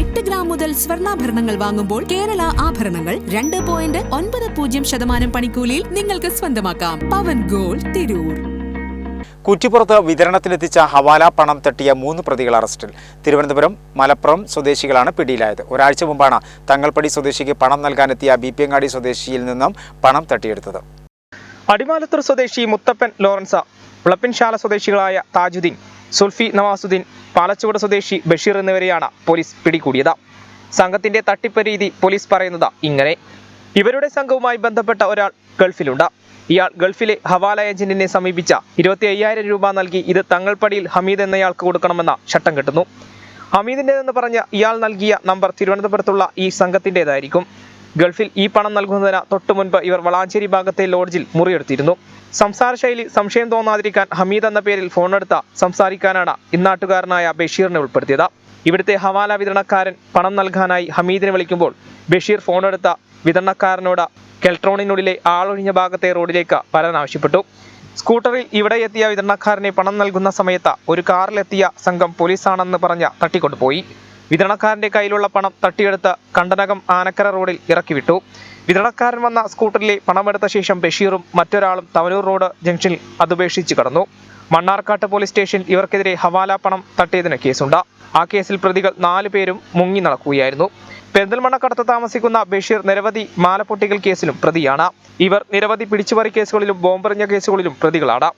എട്ട് ഗ്രാം മുതൽ സ്വർണാഭരണങ്ങൾ വാങ്ങുമ്പോൾ കേരള ആഭരണങ്ങൾ രണ്ട് പോയിന്റ് ഒൻപത് പൂജ്യം ശതമാനം പണിക്കൂലിയിൽ നിങ്ങൾക്ക് സ്വന്തമാക്കാം. പവൻ ഗോൾഡ് തിരൂർ. കുറ്റിപ്പുറത്ത് വിതരണത്തിനെത്തിച്ച ഹവാല പണം തട്ടിയ മൂന്ന് പ്രതികൾ അറസ്റ്റിൽ. തിരുവനന്തപുരം മലപ്പുറം സ്വദേശികളാണ് പിടിയിലായത്. ഒരാഴ്ച മുമ്പാണ് തങ്ങൾപ്പടി സ്വദേശിക്ക് പണം നൽകാനെത്തിയ ബി പി അങ്ങാടി സ്വദേശിയിൽ നിന്നും പണം തട്ടിയെടുത്തത്. അടിമാലത്തൂർ സ്വദേശി മുത്തപ്പൻ ലോറൻസ വിളപ്പിൻശാല സ്വദേശികളായ താജുദ്ദീൻ സുൽഫി നവാസുദ്ദീൻ പാലച്ചുവട് സ്വദേശി ബഷീർ എന്നിവരെയാണ് പോലീസ് പിടികൂടിയത്. സംഘത്തിന്റെ തട്ടിപ്പ് രീതി പോലീസ് പറയുന്നത് ഇങ്ങനെ. ഇവരുടെ സംഘവുമായി ബന്ധപ്പെട്ട ഒരാൾ ഗൾഫിലുണ്ട്. ഇയാൾ ഗൾഫിലെ ഹവാല ഏജന്റിനെ സമീപിച്ച ഇരുപത്തി അയ്യായിരം രൂപ നൽകി ഇത് തങ്ങൾപ്പടിയിൽ ഹമീദ് എന്നയാൾക്ക് കൊടുക്കണമെന്ന ചട്ടം കെട്ടുന്നു. ഹമീദിന്റെതെന്ന് പറഞ്ഞ ഇയാൾ നൽകിയ നമ്പർ തിരുവനന്തപുരത്തുള്ള ഈ സംഘത്തിന്റെതായിരിക്കും ഗൾഫിൽ ഈ പണം നൽകുന്നതിന് തൊട്ടു മുൻപ് ഇവർ വളാഞ്ചേരി ഭാഗത്തെ ലോഡ്ജിൽ മുറിയെടുത്തിരുന്നു. സംസാര ശൈലി സംശയം തോന്നാതിരിക്കാൻ ഹമീദ് എന്ന പേരിൽ ഫോണെടുത്ത സംസാരിക്കാനാണ് ഇന്നാട്ടുകാരനായ ബഷീറിനെ ഉൾപ്പെടുത്തിയത്. ഇവിടുത്തെ ഹവാല വിതരണക്കാരൻ പണം നൽകാനായി ഹമീദിനെ വിളിക്കുമ്പോൾ ബഷീർ ഫോണെടുത്ത വിതരണക്കാരനോട് കെൽട്രോണിനുള്ളിലെ ആളൊഴിഞ്ഞ ഭാഗത്തെ റോഡിലേക്ക് വരാൻ ആവശ്യപ്പെട്ടു. സ്കൂട്ടറിൽ ഇവിടെ എത്തിയ വിതരണക്കാരനെ പണം നൽകുന്ന സമയത്ത് ഒരു കാറിലെത്തിയ സംഘം പോലീസാണെന്ന് പറഞ്ഞ് തട്ടിക്കൊണ്ടുപോയി. വിതരണക്കാരന്റെ കയ്യിലുള്ള പണം തട്ടിയെടുത്ത് കണ്ടനകം ആനക്കര റോഡിൽ ഇറക്കി വിട്ടു വിതരണക്കാരൻ വന്ന സ്കൂട്ടറിലെ പണമെടുത്ത ശേഷം ബഷീറും മറ്റൊരാളും തവനൂർ റോഡ് ജംഗ്ഷനിൽ അതുപേക്ഷിച്ച് കടന്നു. മണ്ണാർക്കാട്ട് പോലീസ് സ്റ്റേഷൻ ഇവർക്കെതിരെ ഹവാല പണം തട്ടിയതിന് കേസുണ്ട്. ആ കേസിൽ പ്രതികൾ നാലു പേരും മുങ്ങി നടക്കുകയായിരുന്നു. പെരിന്തൽമണ്ണക്കടത്ത് താമസിക്കുന്ന ബഷീർ നിരവധി മാലപ്പൊട്ടികൾ കേസിലും പ്രതിയാണ്. ഇവർ നിരവധി പിടിച്ചുപറി കേസുകളിലും ബോംബെറിഞ്ഞ കേസുകളിലും പ്രതികളാണ്.